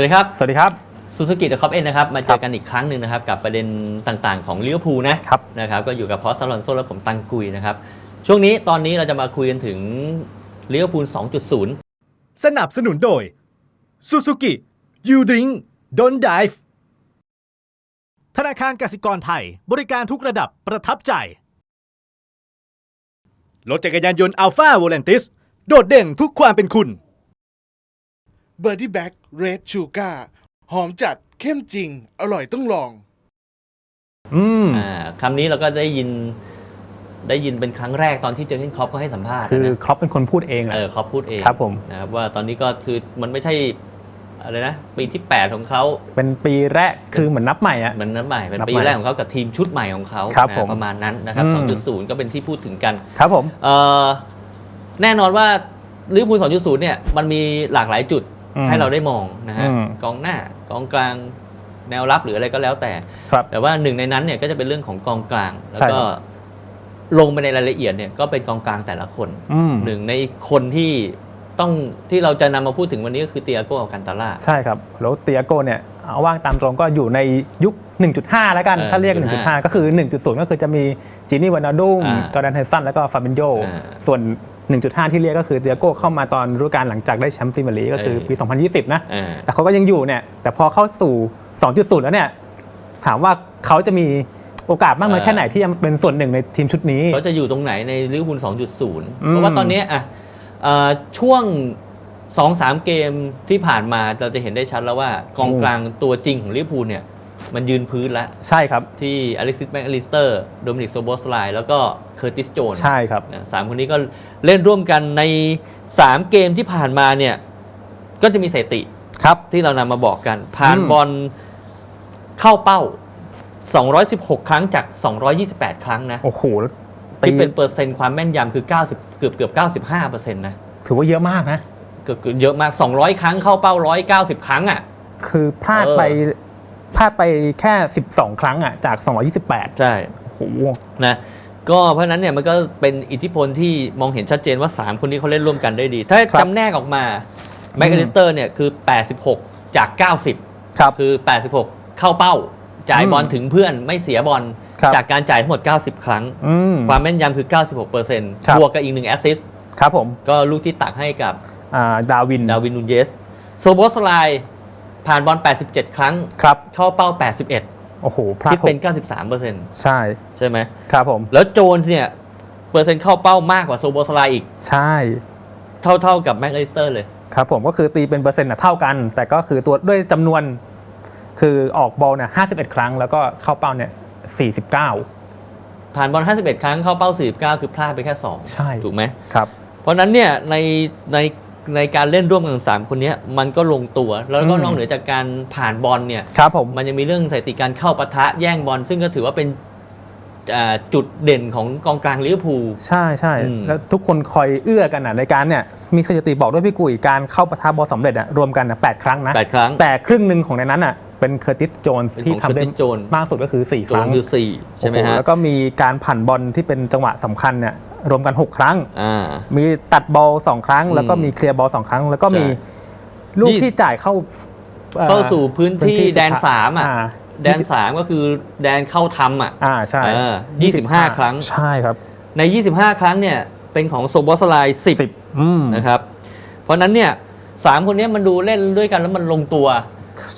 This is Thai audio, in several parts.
วัสดีครับ สวัสดีครับซูซูกิเดอะคอปเอ็นนะครับมาเจอกันอีกครั้งหนึ่งนะครับกับประเด็นต่างๆของลิเวอร์พูลนะครับนะครับก็อยู่กับพอสซาลอนโซและผมตังกุยนะครับช่วงนี้ตอนนี้เราจะมาคุยกันถึงลิเวอร์พูล 2.0 สนับสนุนโดย Suzuki You Drink Don't Dive ธนาคารกสิกรไทย บริการทุกระดับประทับใจ รถจักรยานยนต์ Alpha v o l a n t i s โดดเด่นทุกความเป็นคุณ เบอร์ดี้แบ็กเรดชูการ์หอมจัดเข้มจริง อร่อยต้องลอง อืม อ่าคำนี้เราก็ได้ยินได้ยินเป็นครั้งแรกตอนที่เจอเคนครอปก็ให้สัมภาษณ์คือนะครอปเป็นคนพูดเองแหละ เออครอปพูดเองครับผม นะครับว่าตอนนี้ก็คือมันไม่ใช่อะไรนะปีที่ 8 ของเขาเป็นปีแรกคือเหมือนนับใหม่อะ เหมือนนับใหม่เป็นนับปีใหม่แรกของเขากับทีมชุดใหม่ของเขาครับนะผมประมาณนั้นนะครับ อืม 2.0 ก็เป็นที่พูดถึงกัน ครับผม เอ่อแน่นอนว่าลิเวอร์พูล2.0 เนี่ยมันมีหลากหลายจุดอืม ให้เราได้มองนะฮะอืมกองหน้ากองกลางแนวรับหรืออะไรก็แล้วแต่ครับแต่ว่าหนึ่งในนั้นเนี่ยก็จะเป็นเรื่องของกองกลาง แล้วใช่ก็ครับลงไปในรายละเอียดเนี่ยก็เป็นกองกลางแต่ละคนอืมหนึ่งในคนที่ต้องที่เราจะนำมาพูดถึงวันนี้ก็คือเตียโก้กันตาล่าใช่ครับ แล้วเตียโกเนี่ยเอาว่างตามตรงก็อยู่ในยุค 1.5 แล้วกันเออถ้าเรียก1.5 1.5 ก็คือ 1.0 ก็คือจะมีจินี่วานาดุมอ่าจอร์แดนไฮสันแล้วก็ฟาบินโยอ่าส่วน 1.5 ที่เรียกก็คือเตียโกเข้ามาตอนฤดูกาลหลังจากได้แชมป์พรีเมียร์ลีกก็คือเออปี 2020 นะเออแต่เขาก็ยังอยู่เนี่ยแต่พอเข้าสู่ 2.0 แล้วเนี่ยถามว่าเขาจะมีโอกาสมากน้อยแค่ไหนที่จะเป็นส่วนหนึ่งในทีมชุดนี้เขาจะอยู่ตรงไหนในลิเวอร์พูล 2.0มเพราะว่าตอนนี้อะเอ่อช่วง2-3 เกมที่ผ่านมาเราจะเห็นได้ชัดแล้วว่ากองกลางตัวจริงของลิเวอร์พูลเนี่ย มันยืนพื้นแล้ว ใช่ครับ ที่อเล็กซิสแมคอลิสเตอร์โดมินิกโซโบสไลแล้วก็เคอร์ติสโจนใช่ครับนะสามคนนี้ก็เล่นร่วมกันใน 3 เกมที่ผ่านมาเนี่ย ก็จะมีสถิติครับที่เรานำมาบอกกัน ผ่านอืมบอลเข้าเป้า 216 ครั้งจาก 228 ครั้งนะ โอ้โหแล้วตีที่เป็นเปอร์เซ็นต์ความแม่นยำคือ 90 เกือบเกือบ 95เปอร์เซ็นต์นะ ถือว่าเยอะมากนะ เกือบเกือบเยอะมาก 200 ครั้งเข้าเป้า 190 ครั้งอะ คือพลาดเออไปพ ลาดไปแค่ 12 ครั้งอะจาก 228ใช่โอ้โหนะก็เพราะนั้นเนี่ยมันก็เป็นอิทธิพลที่มองเห็นชัดเจนว่า 3 คนนี้เขาเล่นร่วมกันได้ดี ถ้าจำแนกออกมาแมคอลิสเตอร์เนี่ยคือ 86 จาก 90 ครับ คือ 86 เข้าเป้า จ่ายบอลถึงเพื่อนไม่เสียบอลจากการจ่ายทั้งหมด 90 ครั้ง ความแม่นยำคือ 96%ครับบวกกับอีกหนึ่งแอสซิสต์ครับผม ก็ลูกที่ตักให้กับดาวิน ดาวินนูนเยส โซโบสไล ผ่านบอล 87 ครั้ง ครับ เข้าเป้า 81 โอ้โหพลาดคิดเป็นหก93%ใช่ใช่ไหมครับผม แล้วโจนส์เนี่ย เปอร์เซ็นต์เข้าเป้ามากกว่าโซโบสไลอีก ใช่ เท่าเท่ากับแม็กอลิสเตอร์เลย ครับผมก็คือตีเป็นเปอร์เซ็นต์น่ะเท่ากัน แต่ก็คือตัวด้วยจำนวน คือออกบอลเนี่ย51 ครั้ง แล้วก็เข้าเป้าเนี่ย49 ผ่านบอล 51 ครั้งเข้าเป้า 49 คือพลาดไปแค่ 2 ใช่ ถูกไหมครับ เพราะฉะนั้นเนี่ยในใน ในการเล่นร่วมกันของสามคนเนี้ยมันก็ลงตัว แล้วก็อืมนอกเหนือจากการผ่านบอลเนี่ยครับผมมันยังมีเรื่องสถิติการเข้าปะทะแย่งบอลซึ่งก็ถือว่าเป็นอ่าจุดเด่นของกองกลางลิเวอร์พูลใช่ใช่อืมแล้วทุกคนคอยเอื้อกันอะในการเนี่ยมีสถิติบอกด้วยพี่กุยการเข้าปะทะบอลสำเร็จอะรวมกันอะ8ครั้งนะแปดครั้งแต่ครึ่งหนึ่งของในนั้นอะเป็นเคอร์ติสโจนส์เป็นของที่ทำได้ Curtis Jones มากสุดก็คือ 4คโจรั้นงคือสี่ใช่ไหมโอ้โฮะแล้วก็มีการผ่านบอลที่เป็นจังหวะสำคัญเนี่ย รวมกัน 6 ครั้ง อ่า มีตัดบอล2ครั้งอืมแล้วก็มีเคลียร์บอล2ครั้ง แล้วก็มีใช่ลูกยี่ ที่จ่ายเข้าอ่อเข้าสู่พื้นที่สุแดนท้ยสามอะ แดนยี่สิบสามก็คือแดนเข้าทำอะ อ่าใช่เออ25ครั้ง ใช่ครับใน 25 ครั้งเนี่ย เป็นของโซโบสไลสิบ สิบอืมนะครับ เพราะฉะนั้นเนี่ยสามคนเนี้ยมันดูเล่นด้วยกันแล้วมันลงตัว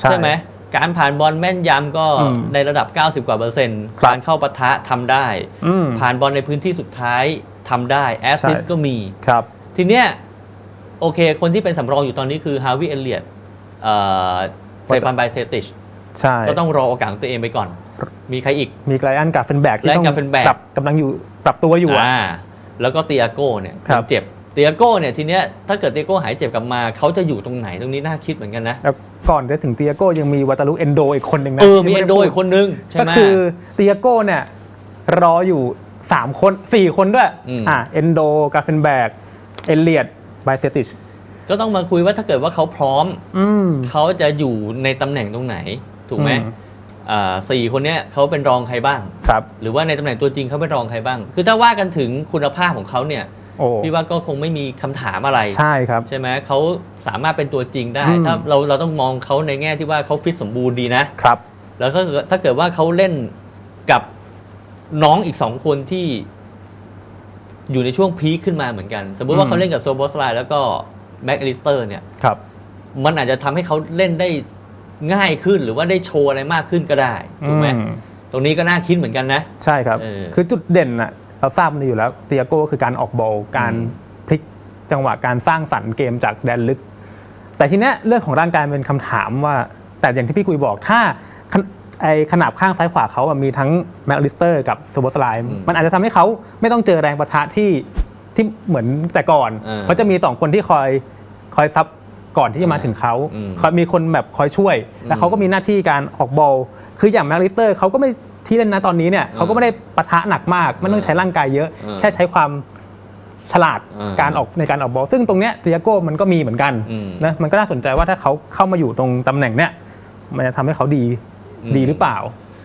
ใช่ไหม การผ่านบอลแม่นยำก็อืมในระดับ 90 กว่าเปอร์เซ็นต์ครับ การเข้าปะทะทำได้ อืมผ่านบอลในพื้นที่สุดท้าย ทำได้แอสซิสใช่ ก็มี ครับ ทีเนี้ยโอเค คนที่เป็นสำรองอยู่ตอนนี้คือฮาวิเอเลียตเอ่อเซฟานไบเซติชใช่ ก็ต้องรอโอกาสของตัวเองไปก่อน มีใครอีก มีไกลอันกับเฟนแบกที่ไกลอัต้นอง Gravenberch ปรับกำลังอยู่ปรับตัวอยู่อะอ่าแล้วก็เตียโก้เนี่ยครับยังเจ็บเตียโก้เนี่ยทีเนี้ยถ้าเกิดเตียโก้หายเจ็บกลับมา เขาจะอยู่ตรงไหนตรงนี้น่าคิดเหมือนกันนะ แล้วก่อนจะถึงเตียโก้ยังมีวัตารุเอนโดอีกคนหนึ่งนะเออ มีที่เอไได้นโดพูอีกคนนึง ใช่ก็ไหม คือเตียโก้เนี่ยรออยู่ 3คน4คนด้วยอืมอ่าเอนโดกาเฟนแบกเอเลียดไบเซติชก็ต้องมาคุยว่าถ้าเกิดว่าเขาพร้อมอืมเขาจะอยู่ในตำแหน่งตรงไหน ถูกไหมอืมอ่าสี่คนเนี้ยเขาเป็นรองใครบ้างครับหรือว่าในตำแหน่งตัวจริงเขาเป็นรองใครบ้าง คือถ้าว่ากันถึงคุณภาพของเขาเนี่ยโอ้พี่ว่าก็คงไม่มีคำถามอะไรใช่ครับใช่ไหมเขาสามารถเป็นตัวจริงได้อืมถ้าเราเราต้องมองเขาในแง่ที่ว่าเขาฟิตสมบูรณ์ดีนะครับ แล้วก็ถ้าเกิดว่าเขาเล่นกับ น้องอีกสองคนที่อยู่ในช่วงพีคขึ้นมาเหมือนกัน สมมติว่าอืมเขาเล่นกับโซโบสไลแล้วก็แม็กอลิสเตอร์เนี่ยครับ มันอาจจะทำให้เขาเล่นได้ง่ายขึ้นหรือว่าได้โชว์อะไรมากขึ้นก็ได้ถูกไหมอืมตรงนี้ก็น่าคิดเหมือนกันนะ ใช่ครับเออคือจุดเด่นน่ะเราทราบมันอยู่แล้วเตียโก้ก็คือการออกบอลการอืมพลิกจังหวะการสร้างสรรค์เกมจากแดนลึก แต่ทีเนี้ยเรื่องของร่างกายเป็นคำถามว่า แต่อย่างที่พี่กุยบอกถ้าขน ไอขนาบข้างซ้ายขวาเขาอะมีทั้งแม็กลิสเตอร์กับโซโบสไลม์มันอาจจะทำให้เขาไม่ต้องเจอแรงประทะที่ที่เหมือนแต่ก่อนเออเขาจะมีสองคนที่คอยคอยซับก่อนที่จะมาถึงเขาอืม คอยมีคนแบบคอยช่วย แล้วเขาก็มีหน้าที่การออกบอลคืออย่างแม็กลิสเตอร์เขาก็ไม่ที่เล่นนะตอนนี้เนี่ยเขาก็ไม่ได้ปะทะหนักมากไม่ต้องใช้ร่างกายเยอะเออแค่ใช้ความฉลาดเออการออกในการออกบอลซึ่งตรงเนี้ยเตียโก้มันก็มีเหมือนกันอืม นะมันก็น่าสนใจว่าถ้าเขาเข้ามาอยู่ตรงตำแหน่งเนี้ยมันจะทำให้เขาดีอืม ดีหรือเปล่า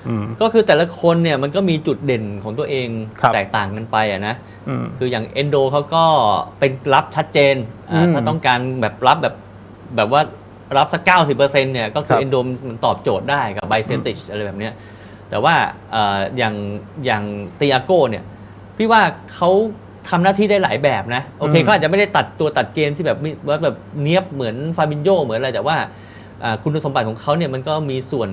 อืมก็คือแต่ละคนเนี่ยมันก็มีจุดเด่นของตัวเองครับแตกต่างกันไปอะนะอืมคืออย่างเอนโดเขาก็เป็นรับชัดเจนอ่าอืมถ้าต้องการแบบรับแบบแบบว่ารับสักเก้าสิบเปอร์เซ็นต์เนี่ยก็คืครัอบเอนโดมันตอบโจทย์ได้กับไบเซนติชอะไรแบบเนี้ยแต่ว่าเอ่ออย่างอย่างตีอาโก้เนี่ยพี่ว่าเขาทำหน้าที่ได้หลายแบบนะ โอเคอืมเขาอาจจะไม่ได้ตัดตัวตัดเกมที่แบบมิว่าแบบเนี้ยบเหมือนฟาบินโยเหมือนอะไรแต่ว่าอ่าคุณสมบัติของเขาเนี่ยมันก็มีส่วน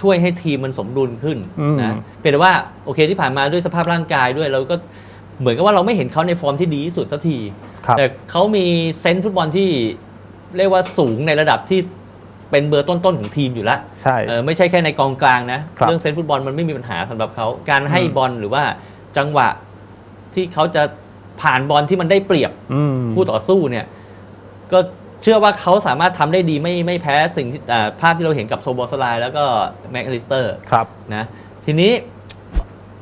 ช่วยให้ทีมมันสมดุลขึ้นอืมนะเป็นแต่ว่าโอเคที่ผ่านมาด้วยสภาพร่างกายด้วยเราก็เหมือนกับว่าเราไม่เห็นเขาในฟอร์มที่ดีที่สุดสักทีครับแต่เขามีเซนส์ฟุตบอลที่เรียกว่าสูงในระดับที่เป็นเบอร์ต้นๆของทีมอยู่แล้วใช่เออไม่ใช่แค่ในกองกลางนะครับเรื่องเซนส์ฟุตบอลมันไม่มีปัญหาสำหรับเขาการให้อืมบอลหรือว่าจังหวะที่เขาจะผ่านบอลที่มันได้เปรียบอืมคู่ต่อสู้เนี่ย ก็ เชื่อว่าเขาสามารถทำได้ดีไม่ไม่แพ้สิ่งที่อ่าภาพที่เราเห็นกับโซโบสไลแล้วก็แม็กอลิสเตอร์ครับ นะทีนี้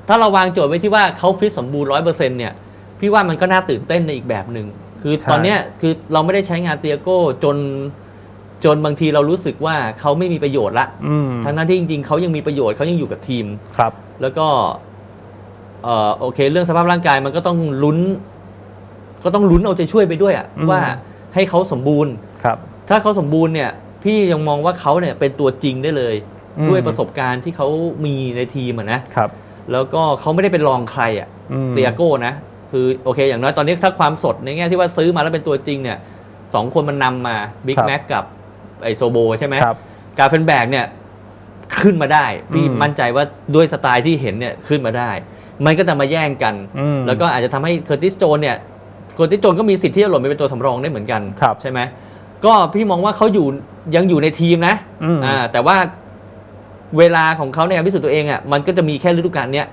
ถ้าเราวางโจทย์ไว้ที่ว่าเขาฟิตสมบูรณ์ร้อยเปอร์เซ็นต์เนี่ย พี่ว่ามันก็น่าตื่นเต้นในอีกแบบหนึ่งคือใช่ ตอนเนี้ยคือเราไม่ได้ใช้งานเตียโก้จนจนบางทีเรารู้สึกว่าเขาไม่มีประโยชน์ละอืมทั้งนั้นที่จริงๆเขายังมีประโยชน์เขายังอยู่กับทีม ครับ แล้วก็เอ่อโอเค เรื่องสภาพร่างกายมันก็ต้องลุ้น ก็ต้องลุ้นเอาใจช่วยไปด้วยอะอืม ว่า ให้เขาสมบูรณ์ครับ ถ้าเขาสมบูรณ์เนี่ย พี่ยังมองว่าเขาเนี่ยเป็นตัวจริงได้เลย อืม ด้วยประสบการณ์ที่เขามีในทีมอะนะ ครับ แล้วก็เขาไม่ได้เป็นรองใครอะอืม เตียโก้นะ คือโอเค อย่างน้อยตอนนี้ถ้าความสดในแง่ที่ว่าซื้อมาแล้วเป็นตัวจริงเนี่ยสองคนมันนำมาบิ๊กครับ แม็กกับไอโซโบใช่ไหม ครับ กาเฟนแบกเนี่ยขึ้นมาได้พี่อืมมั่นใจว่าด้วยสไตล์ที่เห็นเนี่ยขึ้นมาได้ มันก็จะมาแย่งกัน อืมแล้วก็อาจจะทำให้เคอร์ติสโจนเนี่ยเคอร์ติสโจนก็มีสิทธิ์ที่จะหล่นไปเป็นตัวสำรองได้เหมือนกันครับใช่ไหมก็พี่มองว่าเขาอยู่ยังอยู่ในทีมนะอืมอ่าแต่ว่าเวลาของเขาในการพิสูจน์ตัวเองอะมันก็จะมีแค่ฤดูกาลเนี้ย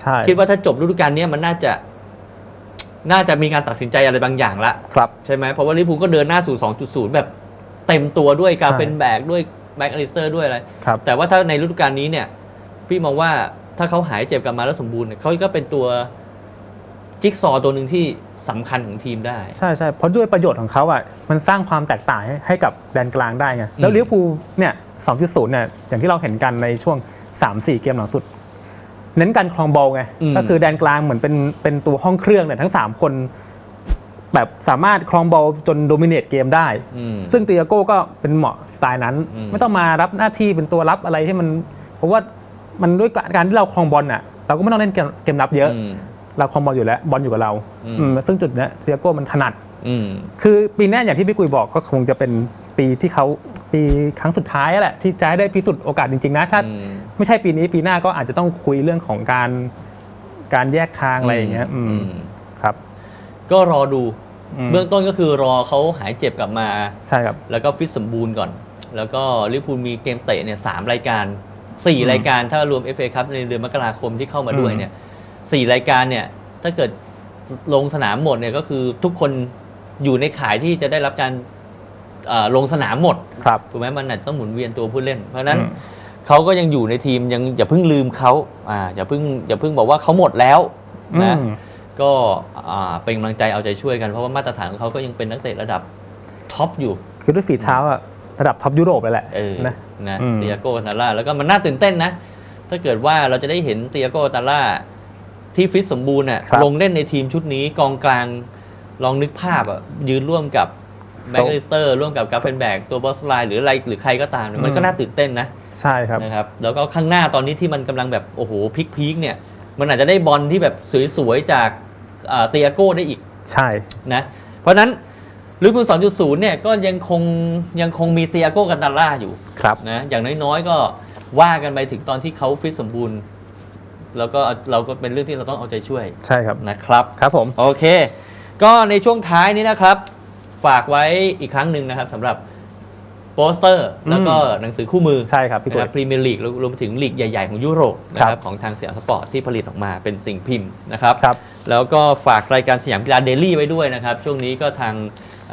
ใช่คิดว่าถ้าจบฤดูกาลเนี้ยมันน่าจะ น่าจะมีการตัดสินใจอะไรบางอย่างละ ครับ ใช่ไหมเพราะว่าลิเวอร์พูลก็เดินหน้าสู่ 2.0 แบบเต็มตัวด้วยใช่กาเฟนแบกด้วยแบ็กอลิสเตอร์ด้วยอะไร ครับ แต่ว่าถ้าในฤดูกาลนี้เนี่ย พี่มองว่าถ้าเขาหายเจ็บกลับมาแล้วสมบูรณ์เนี่ยเขาก็เป็นตัวจิ๊กซอว์ตัวหนึ่งที่ สำคัญของทีมได้ ใช่ใช่เพราะด้วยประโยชน์ของเขาอะมันสร้างความแตกต่างให้ให้กับแดนกลางได้ไงแล้วอืม ลิเวอร์พูลเนี่ย2.0เนี่ยอย่างที่เราเห็นกันในช่วง 3-4 เกมหลังสุด เน้นการครองบอลไงก็คือแดนกลางเหมือนเป็นเป็นตัวห้องเครื่องเนี่ยทั้ง 3 คน แบบสามารถครองบอลจนโดมิเนตเกมได้ อืม ซึ่งติอาโก้ก็เป็นเหมาะสไตล์นั้น อืม ไม่ต้องมารับหน้าที่เป็นตัวรับอะไรที่มัน เพราะว่ามันด้วยการที่เราครองบอลอะเราก็ไม่ต้องเล่นเกมเกมรับเยอะอืม เราครองบอลอยู่แล้วบอลอยู่กับเราอืมอืมซึ่งจุดเนี้ยติอาโก้มันถนัด อืม คือปีหน้าอย่างที่พี่กุยบอกก็คงจะเป็นปีที่เขาปีครั้งสุดท้ายแหละ ที่จะให้ได้พิสูจน์โอกาสจริงๆนะถ้า อืม ไม่ใช่ปีนี้ปีหน้าก็อาจจะต้องคุยเรื่องของการการแยกทางอะไรอย่างเงี้ยอืมอืมครับ ก็รอดู อืม เบื้องต้นก็คือรอเขาหายเจ็บกลับมา ใช่ครับ แล้วก็ฟิตสมบูรณ์ก่อน แล้วก็ลิเวอร์พูลมีเกมเตะเนี่ยสามรายการสี่อืมรายการถ้ารวม FA ครับในเดือนมกราคมที่เข้ามาด้วยอืมเนี่ย สี่รายการเนี่ยถ้าเกิดลงสนามหมดเนี่ยก็คือทุกคนอยู่ในข่ายที่จะได้รับการเอ่อลงสนามหมดครับถูกไหมมันอาจจะต้องหมุนเวียนตัวผู้เล่น เพราะฉะนั้นอืมเขาก็ยังอยู่ในทีมยังอย่าเพิ่งลืมเขาอ่าอย่าเพิ่งอย่าเพิ่งบอกว่าเขาหมดแล้วนะอืมก็อ่าเป็นกำลังใจเอาใจช่วยกันเพราะว่ามาตรฐานของเขาก็ยังเป็นนักเตะระดับท็อปอยู่ คือด้วยฝีเท้าอะระดับท็อปยุโรปเลยแหละเออนะนะอืมเตียโกตาล่าแล้วก็มันน่าตื่นเต้นนะ ถ้าเกิดว่าเราจะได้เห็นเตียโกตาล่า ที่ฟิตสมบูรณ์น่ะลงเล่นในทีมชุดนี้กองกลางลองนึกภาพอะยืนร่วมกับแบ็กลิสเตอร์ร่วมกับกาเฟนแบกตัวบอสไลน์หรืออะไรหรือใครก็ตามเนี่ยมันก็อืมน่าตื่นเต้นนะ ใช่ครับ นะครับแล้วก็ข้างหน้าตอนนี้ที่มันกำลังแบบโอ้โหพีคพีคๆเนี่ย มันอาจจะได้บอลที่แบบสวยๆ จากเตียโก้ได้อีกใช่ นะเพราะฉะนั้นลิเวอร์พูล2.0 เนี่ยก็ยังคงยังคงมีเตียโก้กันตาล่าอยู่ครับ นะอย่างน้อยๆ ก็ว่ากันไปถึงตอนที่เขาฟิตสมบูรณ์ แล้วก็เราก็เป็นเรื่องที่เราต้องเอาใจช่วยใช่ครับนะครับ ครับผมโอเค ก็ในช่วงท้ายนี้นะครับ ฝากไว้อีกครั้งหนึ่งนะครับสำหรับโปสเตอร์ แล้วก็หนังสือคู่มือใช่ครับพี่กุ้ยพรีเมียร์ลีกรวมไปถึงลีกใหญ่ ๆ ของยุโรปนะคครัรับบของทางสยามสปอร์ตที่ผลิตออกมาเป็นสิ่งพิมพ์นะครับครับแล้วก็ฝากรายการสยามกีฬาเดลี่ไว้ด้วยนะครับ ช่วงนี้ก็ทาง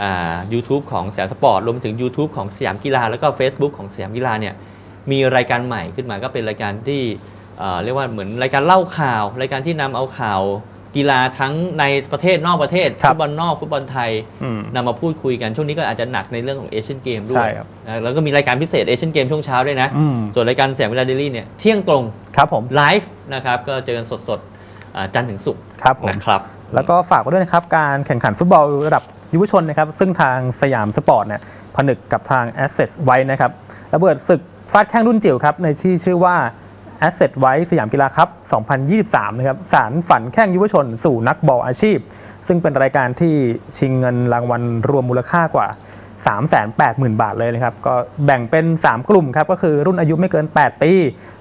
อ่า YouTube ของสยามสปอร์ตรวมถึง YouTube ของสยามกีฬาแล้วก็ Facebook ของสยามกีฬาเนี่ยมีรายการใหม่ขึ้นมาก็เป็นรายการที่ เอ่อเรียกว่าเหมือนรายการเล่าข่าว รายการที่นำเอาข่าวกีฬาทั้งในประเทศนอกประเทศครับฟุตบอลนอกฟุตบอลไทยอืมนำมาพูดคุยกันช่วงนี้ก็อาจจะหนักในเรื่องของเอเชียนเกมด้วใช่ยครับนะแล้วก็มีรายการพิเศษเอเชียนเกมช่วงเช้าด้วยนะอืมส่วนรายการสยามกีฬาเดลี่เนี่ยเที่ยงตรงครับผมไลฟ์นะครับก็เจอกันสดๆอ่าจันทร์ถึงศุกร์ครับผมนะครับ แล้วก็ฝากไว้ด้วยนะครับการแข่งขันฟุตบอลระดับยุวชนนะครับซึ่งทางสยามสปอร์ตเนี่ยผนึกกับทาง Asset ไว้นะครับระเบิดศึกฟาดแข้งรุ่นจิ๋วครับในที่ชื่อว่า Asset ไว้สยามกีฬาครับ 2023 นะครับ สารฝันแข้งยุวชน สู่นักบอลอาชีพ ซึ่งเป็นรายการที่ชิงเงินรางวัลรวมมูลค่ากว่า 380,000 บาทเลยนะครับ ก็แบ่งเป็น 3 กลุ่มครับ ก็คือรุ่นอายุไม่เกิน 8 ปี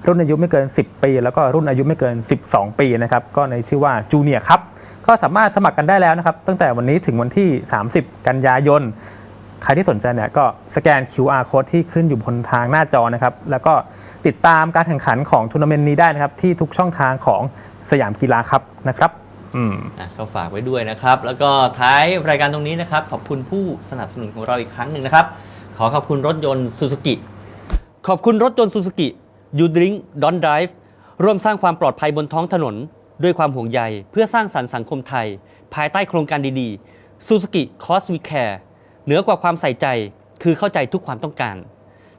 รุ่นอายุไม่เกิน 10 ปี แล้วก็รุ่นอายุไม่เกิน 12 ปีนะครับ ก็ในชื่อว่าจูเนียครับ ก็สามารถสมัครกันได้แล้วนะครับ ตั้งแต่วันนี้ถึงวันที่ 30 กันยายน ใครที่สนใจเนี่ยก็สแกน QR code ที่ขึ้นอยู่บนทางหน้าจอนะครับ แล้วก็ ติดตามการแข่งขันของทัวร์นาเมนต์นี้ได้นะครับ ที่ทุกช่องทางของสยามกีฬาครับนะครับอืม อะก็ฝากไว้ด้วยนะครับ แล้วก็ท้ายรายการตรงนี้นะครับ ขอบคุณผู้สนับสนุนของเราอีกครั้งหนึ่งนะครับ ขอขอบคุณรถยนต์ซูซูกิ ขอบคุณรถยนต์ซูซูกิยูดริงดอนไดฟ์ร่วมสร้างความปลอดภัยบนท้องถนน ด้วยความห่วงใยเพื่อสร้างสรรค์สังคมไทย ภายใต้โครงการดีๆ Suzuki Cos We Care เหนือกว่าความใส่ใจคือเข้าใจทุกความต้องการ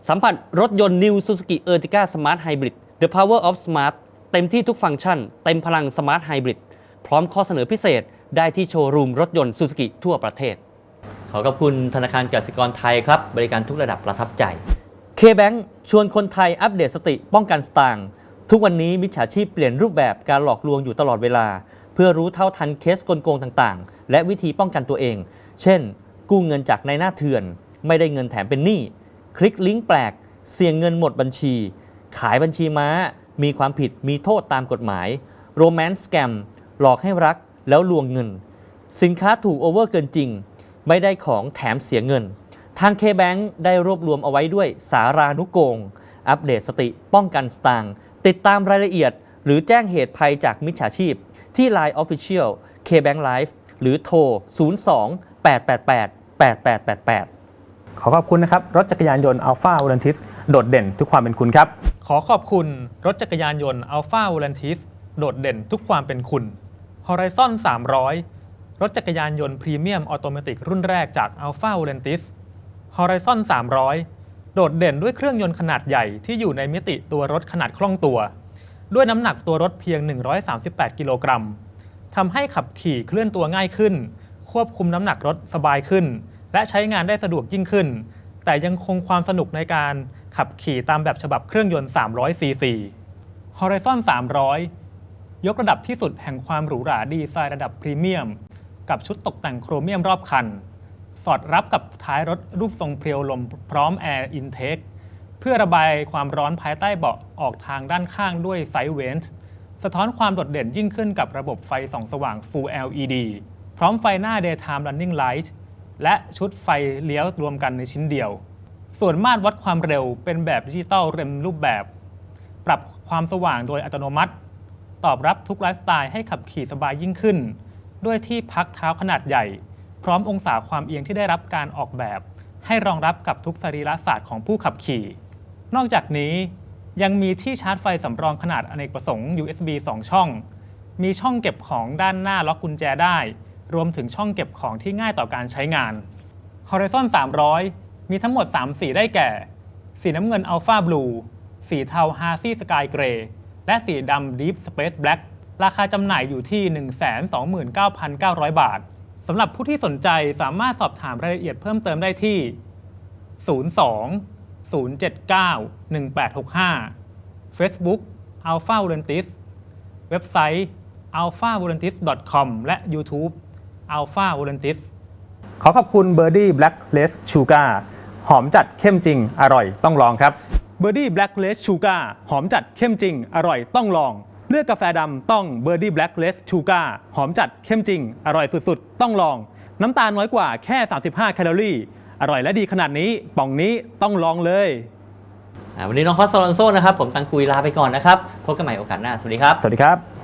สัมผัสรถยนต์ New Suzuki Ertiga Smart Hybrid The Power of Smart เต็มที่ทุกฟังก์ชัน เต็มพลัง Smart Hybrid พร้อมข้อเสนอพิเศษได้ที่โชว์รูมรถยนต์ Suzuki ทั่วประเทศ ขอขอบคุณธนาคารกสิกรไทยครับ บริการทุกระดับประทับใจ K-Bank ชวนคนไทยอัปเดตสติป้องกันสตางค์ทุกวันนี้มิจฉาชีพเปลี่ยนรูปแบบการหลอกลวงอยู่ตลอดเวลา เพื่อรู้เท่าทันเคสกลโกงต่างๆ และวิธีป้องกันตัวเอง เช่น กู้เงินจากนายหน้าเถื่อน ไม่ได้เงินแถมเป็นหนี้ คลิกลิงก์แปลก เสี่ยงเงินหมดบัญชี ขายบัญชีม้า มีความผิดมีโทษตามกฎหมายโรแมนต์สแกมหลอกให้รักแล้วลวงเงิน สินค้าถูกโอเวอร์เกินจริง ไม่ได้ของแถมเสียเงิน ทาง K-Bank ได้รวบรวมเอาไว้ด้วยสารานุโกง อัปเดตสติป้องกันสตางค์ติดตามรายละเอียด หรือแจ้งเหตุภัยจากมิจฉาชีพ ที่ Line Official K-Bank Live หรือโทร 02 888 8888 ขอขอบคุณนะครับ รถจักรยานยนต์ Alpha v o l a n t i s โดดเด่นทุกความเป็นคุณครับ ขอขอบคุณรถจักรยานยนต์ Alpha v o l a n t i s โดดเด่นทุกความเป็นคุณ Horizon 300 รถจักรยานยนต์พรีเมียมออโตเมติกรุ่นแรกจาก Alpha v o l a n t i s Horizon 300 โดดเด่นด้วยเครื่องยนต์ขนาดใหญ่ที่อยู่ในมิติตัวรถขนาดคล่องตัว ด้วยน้ำหนักตัวรถเพียง 138 กิโลกรัมทำให้ขับขี่เคลื่อนตัวง่ายขึ้น ควบคุมน้ำหนักรถสบายขึ้น และใช้งานได้สะดวกยิ่งขึ้น แต่ยังคงความสนุกในการขับขี่ตามแบบฉบับเครื่องยนต์300ซีซี Horizon 300 ยกระดับที่สุดแห่งความหรูหราดีไซน์ระดับพรีเมียม กับชุดตกแต่งโครเมียมรอบคัน สอดรับกับท้ายรถรูปทรงเพรียวลมพร้อมแอร์อินเทคเพื่อระบายความร้อนภายใต้เบาะออกทางด้านข้างด้วยไซเวนส์สะท้อนความโดดเด่นยิ่งขึ้นกับระบบไฟส่องสว่าง Full LED พร้อมไฟหน้า Daytime Running Light และชุดไฟเลี้ยวรวมกันในชิ้นเดียว ส่วนมาตรวัดความเร็วเป็นแบบดิจิตอลเต็มรูปแบบ ปรับความสว่างโดยอัตโนมัติ ตอบรับทุกไลฟ์สไตล์ให้ขับขี่สบายยิ่งขึ้น ด้วยที่พักเท้าขนาดใหญ่ พร้อมองศาความเอียงที่ได้รับการออกแบบ ให้รองรับกับทุกสรีระศาสตร์ของผู้ขับขี่ นอกจากนี้ยังมีที่ชาร์จไฟสำรองขนาดอเนกประสงค์ USB 2 ช่อง มีช่องเก็บของด้านหน้าล็อกกุญแจได้ รวมถึงช่องเก็บของที่ง่ายต่อการใช้งาน Horizon 300 มีทั้งหมด 3 สีได้แก่ สีน้ำเงิน Alpha Blue สีเทา Hazy Sky Gray และสีดำ Deep Space Black ราคาจำหน่ายอยู่ที่ 129,900 บาท สำหรับผู้ที่สนใจสามารถสอบถามรายละเอียดเพิ่มเติมได้ที่ 02 079 1865 Facebook Alpha v o l u n t i s เว็บไซต์ alphavolantis.com และ YouTube u n t i s com และ YouTube Alpha v o l u n t i s ขอขอบคุณ Birdie Black Lace Sugar หอมจัดเข้มจริง อร่อยต้องลองครับ Birdie Black Lace Sugar หอมจัดเข้มจริง อร่อยต้องลอง เลือกกาแฟดำต้อง Birdie Black Lace Sugar หอมจัดเข้มจริง อร่อยสุดๆ ต้องลอง น้ำตาลน้อยกว่าแค่ 35 แคลอรี่ อร่อยและดีขนาดนี้ป่องนี้ต้องลองเลยอ่าวันนี้น้องคอสซาลอนโซนะครับ ผมตังกุยลาไปก่อนนะครับ พบกันใหม่โอกาสหน้า สวัสดีครับ สวัสดีครับ